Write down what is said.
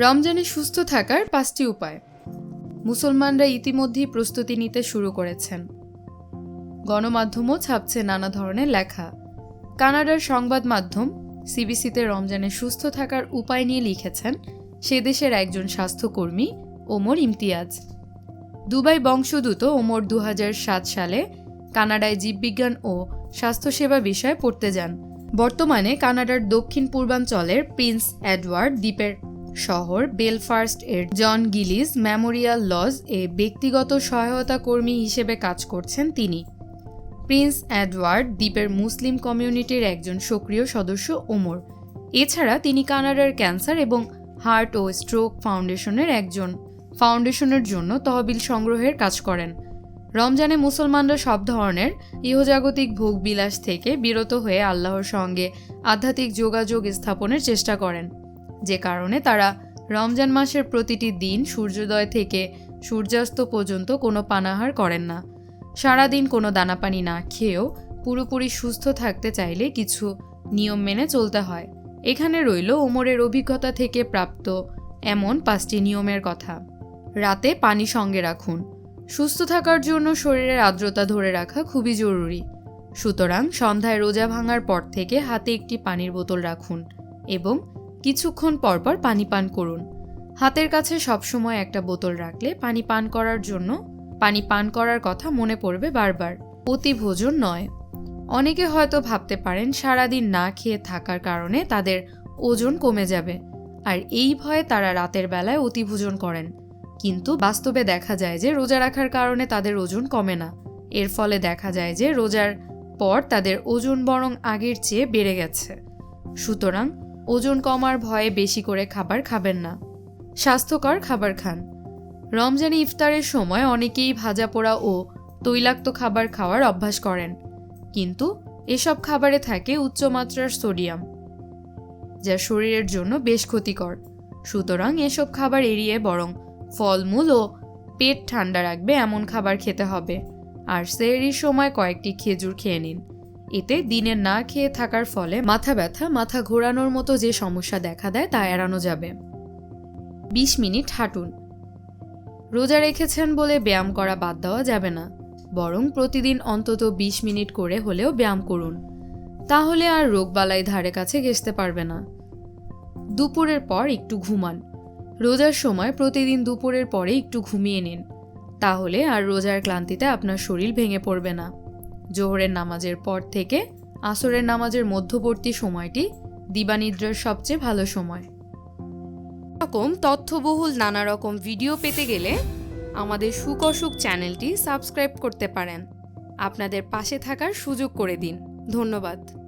রমজানে সুস্থ থাকার পাঁচটি উপায়। মুসলমানরা ইতিমধ্যেই প্রস্তুতি নিতে শুরু করেছেন। গণমাধ্যমও ছাপছে নানা ধরনের লেখা। কানাডার সংবাদ মাধ্যম সিবিসিতে রমজানে সুস্থ থাকার উপায় নিয়ে লিখেছেন সে দেশের একজন স্বাস্থ্যকর্মী ওমর ইমতিয়াজ। দুবাই বংশোদ্ভূত ওমর দু হাজার সাত সালে কানাডায় জীববিজ্ঞান ও স্বাস্থ্যসেবা বিষয়ে পড়তে যান। বর্তমানে কানাডার দক্ষিণ পূর্বাঞ্চলের প্রিন্স এডওয়ার্ড দ্বীপের শহর বেলফার্স্ট এর জন গিলিস মেমোরিয়াল লজ এ ব্যক্তিগত সহায়তা কর্মী হিসেবে কাজ করছেন তিনি। প্রিন্স অ্যাডওয়ার্ড দ্বীপের মুসলিম কমিউনিটির একজন সক্রিয় সদস্য ওমর। এছাড়া তিনি কানাডার ক্যান্সার এবং হার্ট ও স্ট্রোক ফাউন্ডেশনের একজন। ফাউন্ডেশনের জন্য তহবিল সংগ্রহের কাজ করেন। রমজানে মুসলমানরা সব ধরনের ইহজাগতিক ভোগবিলাস থেকে বিরত হয়ে আল্লাহর সঙ্গে আধ্যাত্মিক যোগাযোগ স্থাপনের চেষ্টা করেন। যে কারণে তারা রমজান মাসের প্রতিটি দিন সূর্যোদয় থেকে সূর্যাস্ত পর্যন্ত কোনো পানাহার করেন না। সারাদিন কোনো দানাপানি না খেয়েও পুরোপুরি সুস্থ থাকতে চাইলে কিছু নিয়ম মেনে চলতে হয়। এখানে রইল ওমরের অভিজ্ঞতা থেকে প্রাপ্ত এমন পাঁচটি নিয়মের কথা। রাতে পানি সঙ্গে রাখুন। সুস্থ থাকার জন্য শরীরের আর্দ্রতা ধরে রাখা খুবই জরুরি। সুতরাং সন্ধ্যায় রোজা ভাঙার পর থেকে হাতে একটি পানির বোতল রাখুন এবং কিছুক্ষণ পরপর পানি পান করুন। হাতের কাছে সবসময় একটা বোতল রাখলে পানি পান করার জন্য পানি পান করার কথা মনে পড়বে বারবার। অতি ভোজন নয়। অনেকে হয়তো ভাবতে পারেন সারাদিন না খেয়ে থাকার কারণে তাদের ওজন কমে যাবে, আর এই ভয়ে তারা রাতের বেলায় অতিভোজন করেন। কিন্তু বাস্তবে দেখা যায় যে রোজা রাখার কারণে তাদের ওজন কমে না। এর ফলে দেখা যায় যে রোজার পর তাদের ওজন বরং আগের চেয়ে বেড়ে গেছে। সুতরাং ওজন কমার ভয়ে বেশি করে খাবার খাবেন না। স্বাস্থ্যকর খাবার খান। রমজানে ইফতারের সময় অনেকেই ভাজা পোড়া ও তৈলাক্ত খাবার খাওয়ার অভ্যাস করেন। কিন্তু এসব খাবারে থাকে উচ্চমাত্রার সোডিয়াম, যা শরীরের জন্য বেশ ক্ষতিকর। সুতরাং এসব খাবার এড়িয়ে বরং ফলমূল ও পেট ঠান্ডা রাখবে এমন খাবার খেতে হবে। আর সেহরির সময় কয়েকটি খেজুর খেয়ে নিন। এতে দিনে না খেয়ে থাকার ফলে মাথা ব্যথা, মাথা ঘোরানোর মতো যে সমস্যা দেখা দেয় তা এড়ানো যাবে। বিশ মিনিট হাঁটুন। রোজা রেখেছেন বলে ব্যায়াম করা বাদ দেওয়া যাবে না। বরং প্রতিদিন অন্তত বিশ মিনিট করে হলেও ব্যায়াম করুন। তাহলে আর রোগবালাই ধারে কাছে ঘেসতে পারবে না। দুপুরের পর একটু ঘুমান। রোজার সময় প্রতিদিন দুপুরের পরে একটু ঘুমিয়ে নিন। তাহলে আর রোজার ক্লান্তিতে আপনার শরীর ভেঙে পড়বে না। জোহরের নামাজের পর থেকে আসরের নামাজের মধ্যবর্তী সময়টি দিবানিদ্রার সবচেয়ে ভালো সময়। রকম তথ্যবহুল নানা রকম ভিডিও পেতে গেলে আমাদের সুখ অসুখ চ্যানেলটি সাবস্ক্রাইব করতে পারেন। আপনাদের পাশে থাকার সুযোগ করে দিন। ধন্যবাদ।